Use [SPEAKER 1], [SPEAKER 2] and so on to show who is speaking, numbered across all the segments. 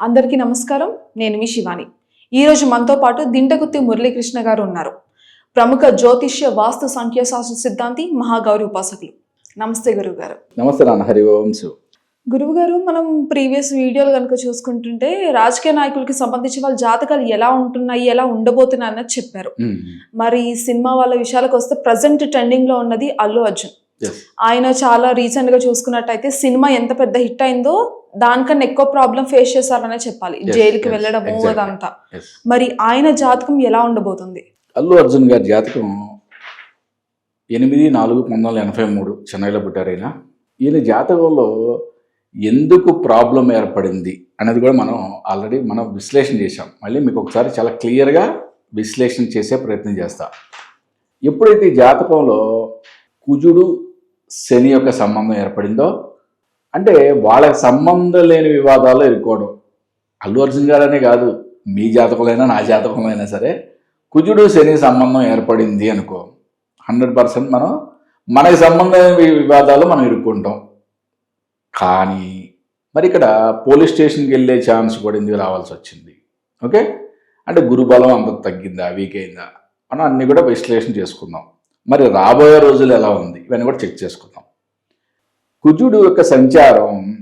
[SPEAKER 1] అందరికీ నమస్కారం. నేను మీ శివాని. ఈరోజు మనతో పాటు దింటగుత్తి మురళీకృష్ణ గారు ఉన్నారు. ప్రముఖ జ్యోతిష్య వాస్తు సంఖ్యాశాస్త్ర సిద్ధాంతి మహాగౌరి ఉపాసకులు. నమస్తే గురువు గారు
[SPEAKER 2] నమస్తే నాన్న హరి
[SPEAKER 1] గురువు గారు మనం ప్రీవియస్ వీడియోలు కనుక చూసుకుంటుంటే రాజకీయ నాయకులకి సంబంధించి వాళ్ళ జాతకాలు ఎలా ఉంటున్నాయి ఎలా ఉండబోతున్నాయి అన్నది చెప్పారు. మరి సినిమా వాళ్ళ విషయాలకు వస్తే ప్రజెంట్ ట్రెండింగ్లో ఉన్నది అల్లు అర్జున్. ఆయన చాలా రీసెంట్గా చూసుకున్నట్టయితే సినిమా ఎంత పెద్ద హిట్ అయిందో దానికన్నా ఎక్కువ ప్రాబ్లం ఫేస్ చేశారనే చెప్పాలి. జైలుకి వెళ్ళడము. అదంతా. మరి ఆయన జాతకం ఎలా ఉండబోతుంది?
[SPEAKER 2] అల్లు అర్జున్ గారి జాతకం ఎనిమిది నాలుగు పంతొమ్మిది వందల ఎనభై మూడు చెన్నైలో పుట్టారు ఈయన ఈయన జాతకంలో ఎందుకు ప్రాబ్లం ఏర్పడింది అనేది కూడా మనం ఆల్రెడీ మనం విశ్లేషణ చేశాం. మళ్ళీ మీకు ఒకసారి చాలా క్లియర్గా విశ్లేషణ చేసే ప్రయత్నం చేస్తా. ఎప్పుడైతే ఈ జాతకంలో కుజుడు శని యొక్క సంబంధం ఏర్పడిందో అంటే వాళ్ళకి సంబంధం లేని వివాదాల్లో ఇరుక్కోవడం. అల్లు అర్జున్ గారనే కాదు మీ జాతకులైనా నా జాతకంలో సరే కుజుడు శని సంబంధం ఏర్పడింది అనుకో హండ్రెడ్ పర్సెంట్ మనం మనకి సంబంధమైన వివాదాలు మనం ఇరుక్కుంటాం. కానీ మరి ఇక్కడ పోలీస్ స్టేషన్కి వెళ్ళే ఛాన్స్ కూడా ఎందుకు రావాల్సి వచ్చింది? ఓకే? అంటే గురుబలం అంత తగ్గిందా వీక్ అయిందా? మనం అన్ని కూడా విశ్లేషణ చేసుకుందాం. మరి రాబోయే రోజులు ఎలా ఉంది? ఇవన్నీ కూడా చెక్ చేసుకుందాం. కుజుడు యొక్క సంచారం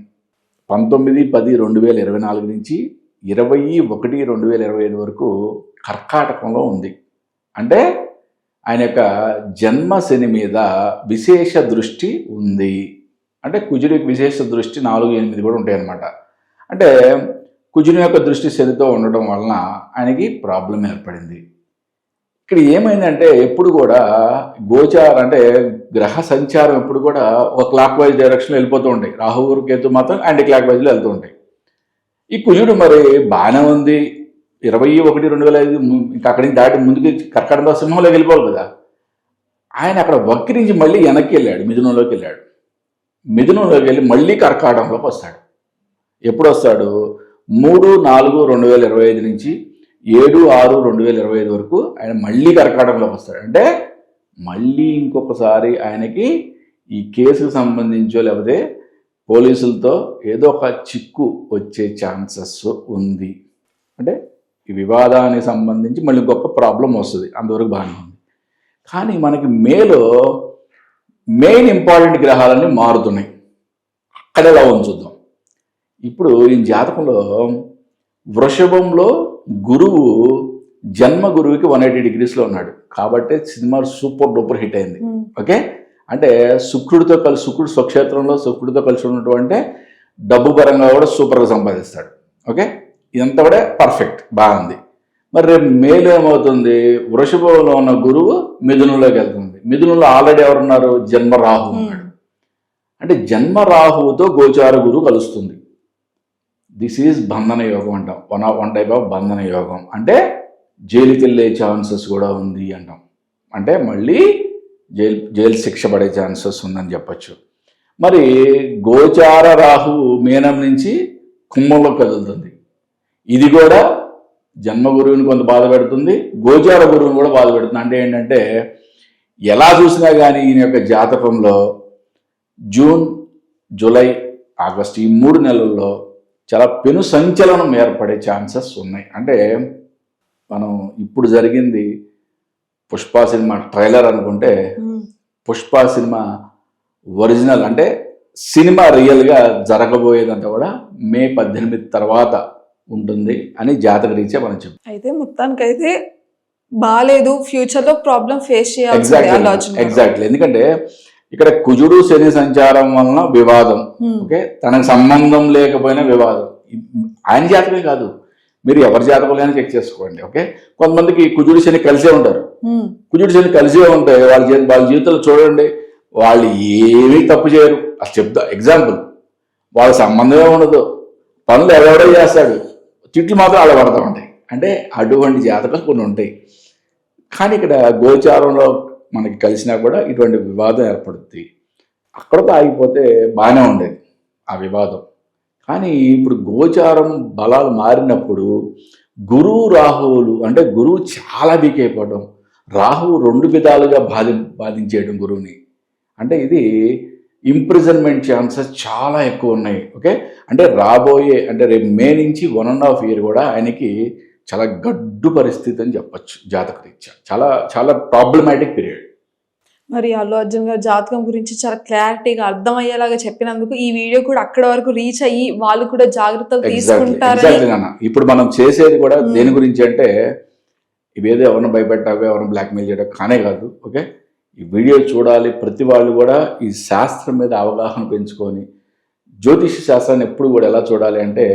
[SPEAKER 2] పంతొమ్మిది పది రెండు వేల ఇరవై నాలుగు నుంచి ఇరవై ఒకటి రెండు వేల ఇరవై ఐదు వరకు కర్కాటకంలో ఉంది. అంటే ఆయన యొక్క జన్మ శని మీద విశేష దృష్టి ఉంది. అంటే కుజుడి యొక్క విశేష దృష్టి నాలుగు ఎనిమిది కూడా ఉంటాయి అన్నమాట. అంటే కుజుని యొక్క దృష్టి శనితో ఉండడం వలన ఆయనకి ప్రాబ్లం ఏర్పడింది. ఇక్కడ ఏమైందంటే ఎప్పుడు కూడా గోచార అంటే గ్రహ సంచారం ఎప్పుడు కూడా ఒక క్లాక్ వైజ్ డైరెక్షన్లో వెళ్ళిపోతూ ఉంటాయి. రాహువు కేతు మాత్రం యాంటీ క్లాక్ వైజ్లో వెళ్తూ ఉంటాయి. ఈ కుజుడు మరి బాగానే ఉంది. ఇరవై ఒకటి రెండు వేల ఐదు ఇంకా అక్కడి నుంచి దాటి ముందుకు కర్కాటక సింహంలోకి వెళ్ళిపోవాలి కదా. ఆయన అక్కడ వక్రించి మళ్ళీ వెనక్కి వెళ్ళాడు మిథునంలోకి వెళ్ళాడు. మిథునంలోకి వెళ్ళి మళ్ళీ కర్కాటకంలోకి వస్తాడు. ఎప్పుడు వస్తాడు? మూడు నాలుగు రెండు వేల ఇరవై ఐదు నుంచి ఏడు ఆరు రెండు వేల ఇరవై ఐదు వరకు ఆయన మళ్ళీ కర్కాటకంలోకి వస్తాడు. అంటే మళ్ళీ ఇంకొకసారి ఆయనకి ఈ కేసుకు సంబంధించో లేకపోతే పోలీసులతో ఏదో ఒక చిక్కు వచ్చే ఛాన్సెస్ ఉంది. అంటే ఈ వివాదానికి సంబంధించి మళ్ళీ ఇంకొక ప్రాబ్లం వస్తుంది. అంతవరకు బాగానే ఉంది. కానీ మనకి మేలో మెయిన్ ఇంపార్టెంట్ గ్రహాలన్నీ మారుతున్నాయి. అక్కడే లవం ఉంచుద్దాం ఇప్పుడు ఈ జాతకంలో వృషభంలో గురువు జన్మ గురువుకి వన్ ఎయిటీ డిగ్రీస్లో ఉన్నాడు. కాబట్టి సినిమా సూపర్ డూపర్ హిట్ అయింది. ఓకే? అంటే శుక్రుడితో కలిసి శుక్రుడు స్వక్షేత్రంలో శుక్రుడితో కలిసి ఉన్నటువంటి డబ్బు పరంగా కూడా సూపర్గా సంపాదిస్తాడు. ఓకే? ఇదంతా కూడా పర్ఫెక్ట్ బాగుంది. మరి రేపు మేలు ఏమవుతుంది? వృషభంలో ఉన్న గురువు మిథునంలోకి వెళ్తుంది. మిథునంలో ఆల్రెడీ ఎవరున్నారు? జన్మ రాహు ఉన్నాడు. అంటే జన్మ రాహువుతో గోచార గురువు కలుస్తుంది. దిస్ ఈజ్ బంధన యోగం అంటాం. వన్ వన్ టైప్ ఆఫ్ బంధన యోగం. అంటే జైలుకి వెళ్ళే ఛాన్సెస్ కూడా ఉంది అంటాం. అంటే మళ్ళీ జైలు జైలు శిక్ష పడే ఛాన్సెస్ ఉందని చెప్పచ్చు. మరి గోచార రాహు మీనం నుంచి కుంభంలో కదులుతుంది. ఇది కూడా జన్మ గురువుని కొంత బాధ పెడుతుంది గోచార గురువుని కూడా బాధ పెడుతుంది. అంటే ఏంటంటే ఎలా చూసినా కానీ ఈయన యొక్క జాతకంలో జూన్ జూలై ఆగస్ట్ ఈ మూడు నెలల్లో చాలా పెను సంచలనం ఏర్పడే ఛాన్సెస్ ఉన్నాయి. అంటే మనం ఇప్పుడు జరిగింది పుష్ప సినిమా ట్రైలర్ అనుకుంటే పుష్ప సినిమా ఒరిజినల్ అంటే సినిమా రియల్గా జరగబోయేదంతా కూడా మే పద్దెనిమిది తర్వాత ఉంటుంది అని జాతక రీత్యా మనం చెప్తాం
[SPEAKER 1] అయితే మొత్తానికైతే బాగాలేదు ఫ్యూచర్లో ప్రాబ్లం ఫేస్
[SPEAKER 2] ఎగ్జాక్ట్లీ ఎగ్జాక్ట్లీ ఎందుకంటే ఇక్కడ కుజుడు శని సంచారం వలన వివాదం. ఓకే? తనకు సంబంధం లేకపోయినా వివాదం. ఆయన జాతకమే కాదు. మీరు ఎవరి జాతకంలోనే చెక్ చేసుకోండి ఓకే కొంతమందికి కుజుడు శని కలిసే ఉంటారు. కుజుడు శని కలిసే ఉంటాయి. వాళ్ళ వాళ్ళ జీవితంలో చూడండి వాళ్ళు ఏమీ తప్పు చేయరు. అది చెప్తా ఎగ్జాంపుల్ వాళ్ళ సంబంధమే ఉండదు. పనులు ఎవరెవడో చేస్తాడు. తిట్లు మాత్రం అలా పడతా ఉంటాయి. అంటే అటువంటి జాతకాలు కొన్ని ఉంటాయి. కానీ ఇక్కడ గోచారంలో మనకి కలిసినా కూడా ఇటువంటి వివాదం ఏర్పడుద్ది. అక్కడతో ఆగిపోతే బాగానే ఉండేది ఆ వివాదం. కానీ ఇప్పుడు గోచారం బలాలు మారినప్పుడు గురువు రాహువులు అంటే గురువు చాలా వీక్ అయిపోవడం రాహువు రెండు విధాలుగా బాధి బాధించేయడం గురువుని. అంటే ఇది ఇంప్రిజన్మెంట్ ఛాన్సెస్ చాలా ఎక్కువ ఉన్నాయి ఓకే? అంటే రాబోయే అంటే రేపు మే నుంచి వన్ అండ్ హాఫ్ ఇయర్ కూడా ఆయనకి చాలా గడ్డు పరిస్థితి అని చెప్పొచ్చు జాతకరీత్యా. చాలా చాలా ప్రాబ్లమాటిక్ పీరియడ్
[SPEAKER 1] మరి అల్లు అర్జున్ గారి జాతకం గురించి చాలా క్లారిటీగా అర్థమయ్యేలాగా చెప్పినందుకు ఈ వీడియో కూడా అక్కడ వరకు రీచ్ అయ్యి వాళ్ళు కూడా జాగ్రత్తలు
[SPEAKER 2] నాన్న ఇప్పుడు మనం చేసేది కూడా. దేని గురించి అంటే ఇవేదో ఎవరిని భయపెట్టావో ఎవరిని బ్లాక్మెయిల్ చేయడం కానే కాదు ఓకే ఈ వీడియో చూడాలి ప్రతి వాళ్ళు కూడా ఈ శాస్త్రం మీద అవగాహన పెంచుకొని జ్యోతిష శాస్త్రాన్ని ఎప్పుడు కూడా ఎలా చూడాలి అంటే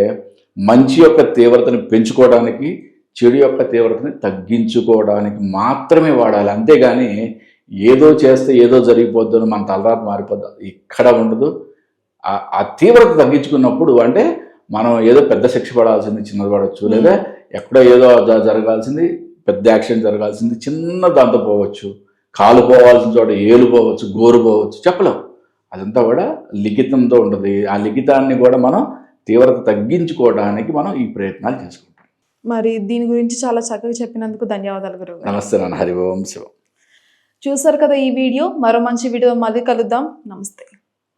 [SPEAKER 2] మంచి యొక్క తీవ్రతను పెంచుకోవడానికి చెడు యొక్క తీవ్రతని తగ్గించుకోవడానికి మాత్రమే వాడాలి అంతేగాని ఏదో చేస్తే ఏదో జరిగిపోద్దు అని మన తలరాత మారిపోద్దు. ఇక్కడ ఉండదు. ఆ- తీవ్రత తగ్గించుకున్నప్పుడు అంటే మనం ఏదో పెద్ద శిక్ష పడాల్సింది చిన్నది పడవచ్చు లేదా ఎక్కడో ఏదో జరగాల్సింది పెద్ద యాక్సిడెంట్ జరగాల్సింది చిన్న దాంతో పోవచ్చు. కాలు పోవాల్సిన చోట ఏలు పోవచ్చు గోరు పోవచ్చు చెప్పలేం. అదంతా కూడా లిఖితంతో ఉంటుంది. ఆ లిఖితాన్ని కూడా మనం తీవ్రత తగ్గించుకోవడానికి మనం ఈ ప్రయత్నాలు చేసుకుంటాం.
[SPEAKER 1] మరి దీని గురించి చాలా చక్కగా చెప్పినందుకు ధన్యవాదాలు గురువు గారు.
[SPEAKER 2] నమస్తే నాన్న. హరి ఓం శివం.
[SPEAKER 1] చూసారు కదా ఈ వీడియో. మరో మంచి వీడియో మళ్ళీ కలుద్దాం. నమస్తే.